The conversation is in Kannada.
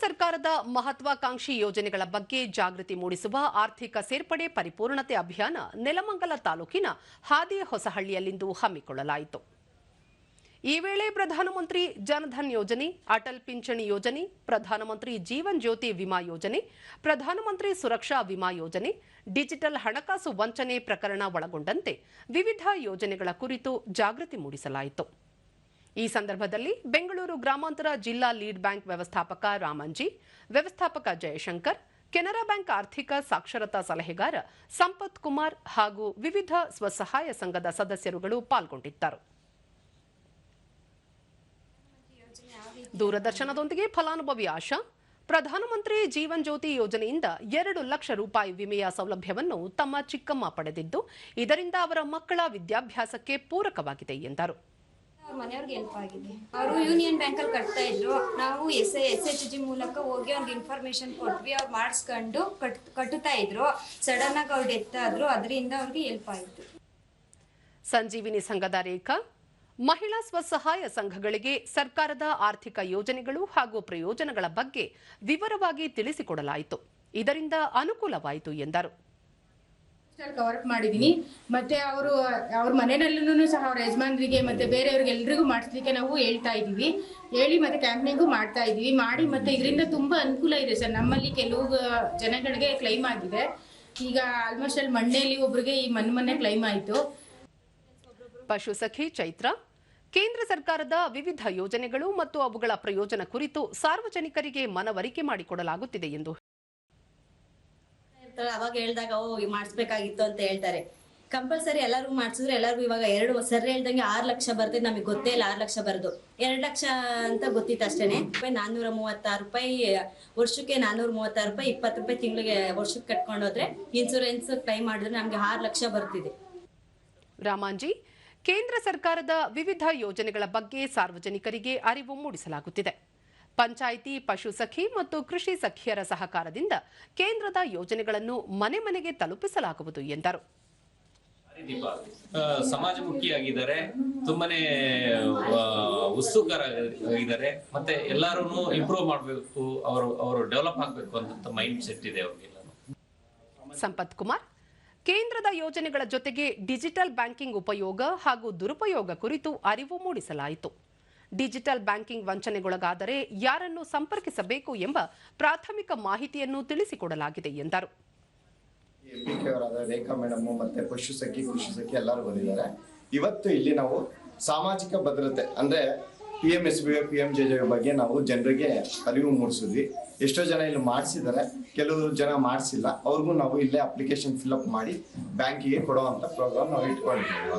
ಸರ್ಕಾರದ ಮಹತ್ವಾಕಾಂಕ್ಷಿ ಯೋಜನೆಗಳ ಬಗ್ಗೆ ಜಾಗೃತಿ ಮೂಡಿಸುವ ಆರ್ಥಿಕ ಸೇರ್ಪಡೆ ಪರಿಪೂರ್ಣತೆ ಅಭಿಯಾನ ನೆಲಮಂಗಲ ತಾಲೂಕಿನ ಹಾದಿ ಹೊಸಹಳ್ಳಿಯಲ್ಲಿಂದು ಹಮ್ಮಿಕೊಳ್ಳಲಾಯಿತು. ಈ ವೇಳೆ ಪ್ರಧಾನಮಂತ್ರಿ ಜನಧನ್ ಯೋಜನೆ, ಅಟಲ್ ಪಿಂಚಣಿ ಯೋಜನೆ, ಪ್ರಧಾನಮಂತ್ರಿ ಜೀವನ್ ಜ್ಯೋತಿ ವಿಮಾ ಯೋಜನೆ, ಪ್ರಧಾನಮಂತ್ರಿ ಸುರಕ್ಷಾ ವಿಮಾ ಯೋಜನೆ, ಡಿಜಿಟಲ್ ಹಣಕಾಸು ವಂಚನೆ ಪ್ರಕರಣ ಒಳಗೊಂಡಂತೆ ವಿವಿಧ ಯೋಜನೆಗಳ ಕುರಿತು ಜಾಗೃತಿ ಮೂಡಿಸಲಾಯಿತು. ಈ ಸಂದರ್ಭದಲ್ಲಿ ಬೆಂಗಳೂರು ಗ್ರಾಮಾಂತರ ಜಿಲ್ಲಾ ಲೀಡ್ ಬ್ಯಾಂಕ್ ವ್ಯವಸ್ಥಾಪಕ ರಾಮಂಜಿ, ವ್ಯವಸ್ಥಾಪಕ ಜಯಶಂಕರ್, ಕೆನರಾ ಬ್ಯಾಂಕ್ ಆರ್ಥಿಕ ಸಾಕ್ಷರತಾ ಸಲಹೆಗಾರ ಸಂಪತ್ ಕುಮಾರ್ ಹಾಗೂ ವಿವಿಧ ಸ್ವಸಹಾಯ ಸಂಘದ ಸದಸ್ಯರುಗಳು ಪಾಲ್ಗೊಂಡಿದ್ದರು. ದೂರದರ್ಶನದೊಂದಿಗೆ ಫಲಾನುಭವಿ ಆಶಾ, ಪ್ರಧಾನಮಂತ್ರಿ ಜೀವನ್ ಜ್ಯೋತಿ ಯೋಜನೆಯಿಂದ ಎರಡು ಲಕ್ಷ ರೂಪಾಯಿ ವಿಮೆಯ ಸೌಲಭ್ಯವನ್ನು ತಮ್ಮ ಚಿಕ್ಕಮ್ಮ ಪಡೆದಿದ್ದು, ಇದರಿಂದ ಅವರ ಮಕ್ಕಳ ವಿದ್ಯಾಭ್ಯಾಸಕ್ಕೆ ಪೂರಕವಾಗಿದೆ ಎಂದರು. ಮನೆಯವ್ರಿಗೆ ಹೆಲ್ಪ್ ಆಗಿದೆ. ಅವರು ಯೂನಿಯನ್ ಬ್ಯಾಂಕಲ್ಲಿ ಕಟ್ತಾ ಇದ್ರು. ನಾವು ಎಸ್ ಎಸ್ ಎಚ್ ಜಿ ಮೂಲಕ ಹೋಗಿ ಅವ್ರಿಗೆ ಇನ್ಫಾರ್ಮೇಶನ್ ಕೊಟ್ವಿ. ಅವ್ರು ಮಾಡಿಸ್ಕೊಂಡು ಕಟ್ ಕಟ್ಟುತ್ತಾ ಇದ್ರು. ಸಡನ್ ಆಗಿ ಅವ್ರು ಡೆತ್ ಆದ್ರು. ಅದರಿಂದ ಅವ್ರಿಗೆ ಹೆಲ್ಪ್ ಆಯಿತು. ಸಂಜೀವಿನಿ ಸಂಘದ ರೇಖಾ ಮಹಿಳಾ ಸ್ವಸಹಾಯ ಸಂಘಗಳಿಗೆ ಸರ್ಕಾರದ ಆರ್ಥಿಕ ಯೋಜನೆಗಳು ಹಾಗೂ ಪ್ರಯೋಜನಗಳ ಬಗ್ಗೆ ವಿವರವಾಗಿ ತಿಳಿಸಿಕೊಡಲಾಯಿತು. ಇದರಿಂದ ಅನುಕೂಲವಾಯಿತು ಎಂದರು. ಕವರ್ ಅಪ್ ಮಾಡಿದೀನಿ. ಮತ್ತೆ ಅವರು, ಅವ್ರ ಮನೆಯಲ್ಲೂ ಸಹ ಅವ್ರ ಯಜಮಾನರಿಗೆ ಮತ್ತೆ ಬೇರೆಯವ್ರಿಗೆ ಎಲ್ರಿಗೂ ಮಾಡಿಸ್ಲಿಕ್ಕೆ ನಾವು ಹೇಳ್ತಾ ಇದೀವಿ ಹೇಳಿ ಮತ್ತೆ ಕ್ಯಾಂಪೇನಿಂಗು ಮಾಡ್ತಾ ಇದೀವಿ ಮಾಡಿ ಮತ್ತೆ ಇದರಿಂದ ತುಂಬಾ ಅನುಕೂಲ ಇದೆ ಸರ್. ನಮ್ಮಲ್ಲಿ ಕೆಲವು ಜನಗಳಿಗೆ ಕ್ಲೈಮ್ ಆಗಿದೆ. ಈಗ ಆಲ್ಮೋಸ್ಟ್ ಅಲ್ಲಿ ಮಣ್ಣೆಯಲ್ಲಿ ಒಬ್ರಿಗೆ ಈ ಮನ್ ಮೊನ್ನೆ ಕ್ಲೈಮ್ ಆಯ್ತು. ಪಶು ಸಖಿ ಚೈತ್ರ, ಕೇಂದ್ರ ಸರ್ಕಾರದ ವಿವಿಧ ಯೋಜನೆಗಳು ಮತ್ತು ಅವುಗಳ ಪ್ರಯೋಜನ ಕುರಿತು ಸಾರ್ವಜನಿಕರಿಗೆ ಮನವರಿಕೆ ಮಾಡಿಕೊಡಲಾಗುತ್ತಿದೆ ಎಂದು ಇರ್ತಾರೆ ಅವಾಗ ಹೇಳ್ದಾಗ, ಓ ಮಾಡಿಸ್ಬೇಕಾಗಿತ್ತು ಅಂತ ಹೇಳ್ತಾರೆ. ಕಂಪಲ್ಸರಿ ಎಲ್ಲರಿಗೂ ಮಾಡಿಸಿದ್ರೆ ಎಲ್ಲರಿಗೂ ಇವಾಗ ಎರಡು, ಸರ್ ಹೇಳ್ದಂಗೆ ಆರು ಲಕ್ಷ ಬರ್ತದೆ, ನಮಗೆ ಗೊತ್ತೇ ಇಲ್ಲ ಆರು ಲಕ್ಷ ಬರೋದು. ಎರಡು ಲಕ್ಷ ಅಂತ ಗೊತ್ತಿತ್ತು ಅಷ್ಟೇನೆ. ರೂಪಾಯಿ ನಾನ್ನೂರ ಮೂವತ್ತಾರು ರೂಪಾಯಿ, ವರ್ಷಕ್ಕೆ ನಾನ್ನೂರ ಮೂವತ್ತಾರು ರೂಪಾಯಿ, ಇಪ್ಪತ್ತು ರೂಪಾಯಿ ತಿಂಗಳಿಗೆ ವರ್ಷಕ್ಕೆ ಕಟ್ಕೊಂಡು ಹೋದ್ರೆ ಇನ್ಸೂರೆನ್ಸ್ ಕ್ಲೈಮ್ ಮಾಡಿದ್ರೆ ನಮಗೆ ಆರು ಲಕ್ಷ ಬರ್ತಿದೆ. ರಾಮಾಂಜಿ, ಕೇಂದ್ರ ಸರ್ಕಾರದ ವಿವಿಧ ಯೋಜನೆಗಳ ಬಗ್ಗೆ ಸಾರ್ವಜನಿಕರಿಗೆ ಅರಿವು ಮೂಡಿಸಲಾಗುತ್ತಿದೆ. ಪಂಚಾಯಿತಿ ಪಶು ಸಖಿ ಮತ್ತು ಕೃಷಿ ಸಖಿಯರ ಸಹಕಾರದಿಂದ ಕೇಂದ್ರದ ಯೋಜನೆಗಳನ್ನು ಮನೆ ಮನೆಗೆ ತಲುಪಿಸಲಾಗುವುದು ಎಂದರು. ಸಮಾಜಮುಖಿಯಾಗಿದ್ದಾರೆ ತುಂಬಾನೇ ಉತ್ಸುಕರ ಉತ್ಸುಕರಾಗಿದ್ದಾರೆ ಮತ್ತೆ ಎಲ್ಲರೂ ಇಂಪ್ರೂವ್ ಮಾಡಬೇಕು ಅವರು ಅವರು ಡೆವಲಪ್ ಆಗಬೇಕು ಅಂತ ಮೈಂಡ್ ಸೆಟ್ ಇದೆ ಸಂಪತ್ ಕುಮಾರ್ ಕೇಂದ್ರದ ಯೋಜನೆಗಳ ಜೊತೆಗೆ ಡಿಜಿಟಲ್ ಬ್ಯಾಂಕಿಂಗ್ ಉಪಯೋಗ ಹಾಗೂ ದುರುಪಯೋಗ ಕುರಿತು ಅರಿವು ಮೂಡಿಸಲಾಯಿತು. ಡಿಜಿಟಲ್ ಬ್ಯಾಂಕಿಂಗ್ ವಂಚನೆಗೊಳಗಾದರೆ ಯಾರನ್ನು ಸಂಪರ್ಕಿಸಬೇಕು ಎಂಬ ಪ್ರಾಥಮಿಕ ಮಾಹಿತಿಯನ್ನು ತಿಳಿಸಿಕೊಡಲಾಗಿದೆ ಎಂದರು. ಅವರಾದ ರೇಖಾ ಮತ್ತೆ ಪಶು ಸಖಿ ಎಲ್ಲರೂ ಬಂದಿದ್ದಾರೆ. ಇವತ್ತು ಇಲ್ಲಿ ನಾವು ಸಾಮಾಜಿಕ ಭದ್ರತೆ, ಅಂದ್ರೆ P M S B P M J J ಬಗ್ಗೆ ನಾವು ಜನರಿಗೆ ಅರಿವು ಮೂಡಿಸಿದ್ವಿ. ಎಷ್ಟೋ ಜನ ಇಲ್ಲಿ ಮಾಡಿಸಿದ್ದಾರೆ, ಕೆಲವರು ಜನ ಮಾಡಿಸಿಲ್ಲ. ಅವ್ರಿಗೂ ನಾವು ಇಲ್ಲೇ ಅಪ್ಲಿಕೇಶನ್ ಫಿಲ್ಅಪ್ ಮಾಡಿ ಬ್ಯಾಂಕಿಗೆ ಕೊಡುವಂತ ಪ್ರೋಗ್ರಾಮ್ ನಾವು ಇಟ್ಕೊಂಡಿದ್ದೀವಿ.